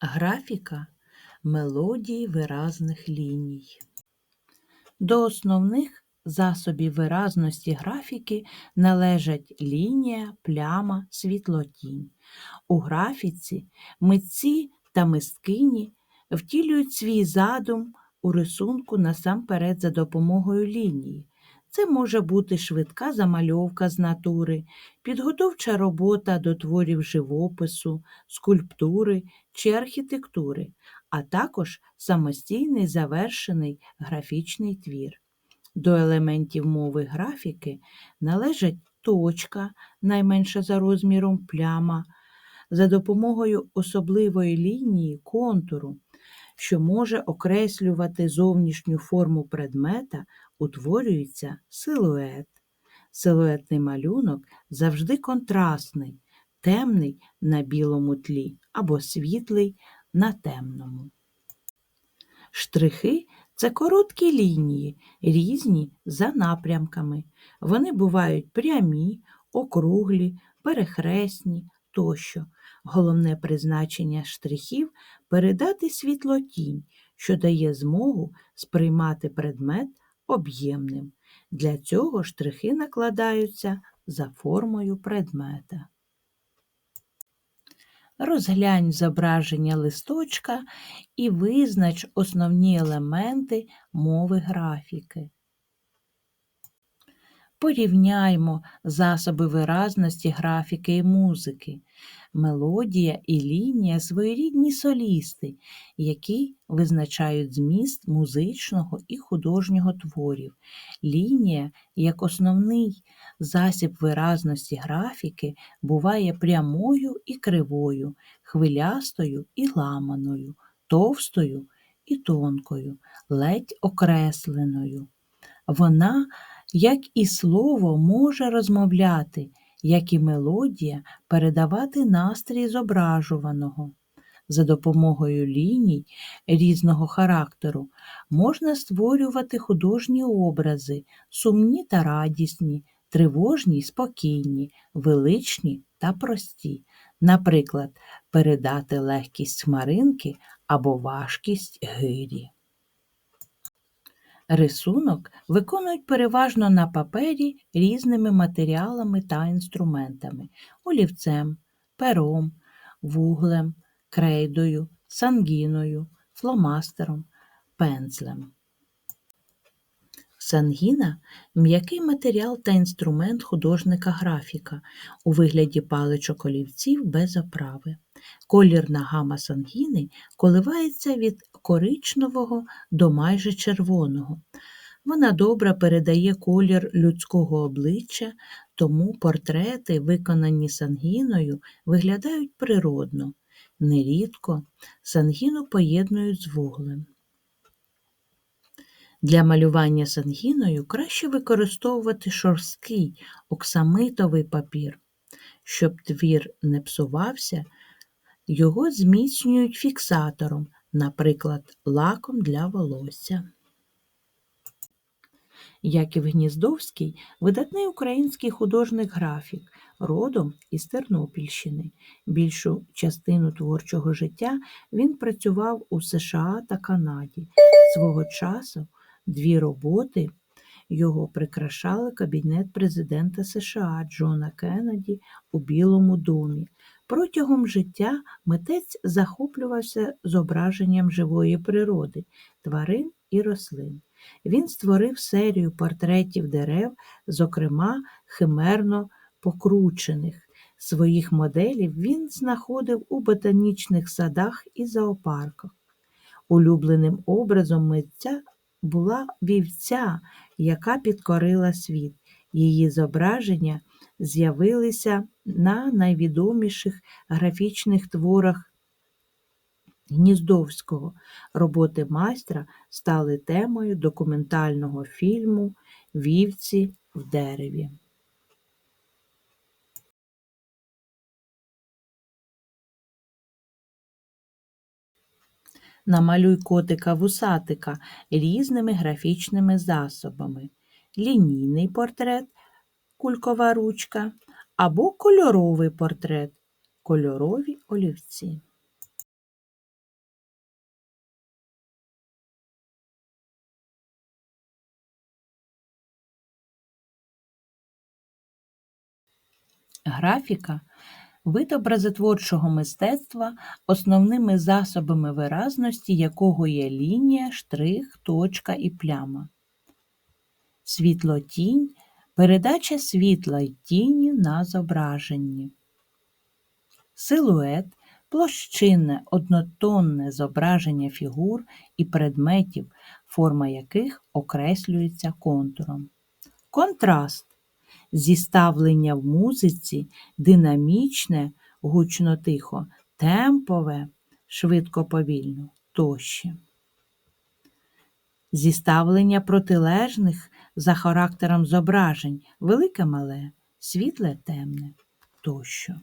Графіка мелодії виразних ліній. До основних засобів виразності графіки належать лінія, пляма, світлотінь. У графіці митці та мисткині втілюють свій задум у рисунку насамперед за допомогою лінії. Це може бути швидка замальовка з натури, підготовча робота до творів живопису, скульптури чи архітектури, а також самостійний завершений графічний твір. До елементів мови графіки належать точка, найменша за розміром пляма, за допомогою особливої лінії контуру, що може окреслювати зовнішню форму предмета, утворюється силует. Силуетний малюнок завжди контрастний, темний на білому тлі або світлий на темному. Штрихи це короткі лінії, різні за напрямками. Вони бувають прямі, округлі, перехресні тощо. Головне призначення штрихів передати світлотінь, що дає змогу сприймати предмет об'ємним. Для цього штрихи накладаються за формою предмета. Розглянь зображення листочка і визнач основні елементи мови графіки. Порівняймо засоби виразності графіки і музики. Мелодія і лінія своєрідні солісти, які визначають зміст музичного і художнього творів. Лінія, як основний засіб виразності графіки, буває прямою і кривою, хвилястою і ламаною, товстою і тонкою, ледь окресленою. Вона як і слово може розмовляти, як і мелодія передавати настрій зображуваного. За допомогою ліній різного характеру можна створювати художні образи, сумні та радісні, тривожні й спокійні, величні та прості, наприклад, передати легкість хмаринки або важкість гирі. Рисунок виконують переважно на папері різними матеріалами та інструментами олівцем, пером, вуглем, крейдою, сангіною, фломастером, пензлем. Сангіна м'який матеріал та інструмент художника графіка у вигляді паличок олівців без оправи. Колірна гама сангіни коливається від коричневого до майже червоного. Вона добре передає колір людського обличчя, тому портрети, виконані сангіною, виглядають природно. Нерідко сангіну поєднують з вуглем. Для малювання сангіною краще використовувати шорсткий оксамитовий папір. Щоб твір не псувався, його зміцнюють фіксатором, наприклад, лаком для волосся. Яків Гніздовський видатний український художник-графік, родом із Тернопільщини. Більшу частину творчого життя він працював у США та Канаді. Свого часу дві роботи його прикрашали кабінет президента США Джона Кеннеді у Білому домі. Протягом життя митець захоплювався зображенням живої природи, тварин і рослин. Він створив серію портретів дерев, зокрема химерно покручених. Своїх моделів він знаходив у ботанічних садах і зоопарках. Улюбленим образом митця була вівця, яка підкорила світ. Її зображення з'явилися на найвідоміших графічних творах Гніздовського. Роботи майстра стали темою документального фільму Вівці в дереві. Намалюй котика вусатика різними графічними засобами лінійний портрет, кулькова ручка або кольоровий портрет, кольорові олівці. Графіка вид образотворчого мистецтва, основними засобами виразності якого є лінія, штрих, точка і пляма. Світло-тінь передача світла й тіні на зображенні. Силует площинне однотонне зображення фігур і предметів, форма яких окреслюється контуром. Контраст зіставлення в музиці динамічне, гучно тихо, темпове, швидко повільно тощо. Зіставлення протилежних за характером зображень велике мале, світле темне тощо.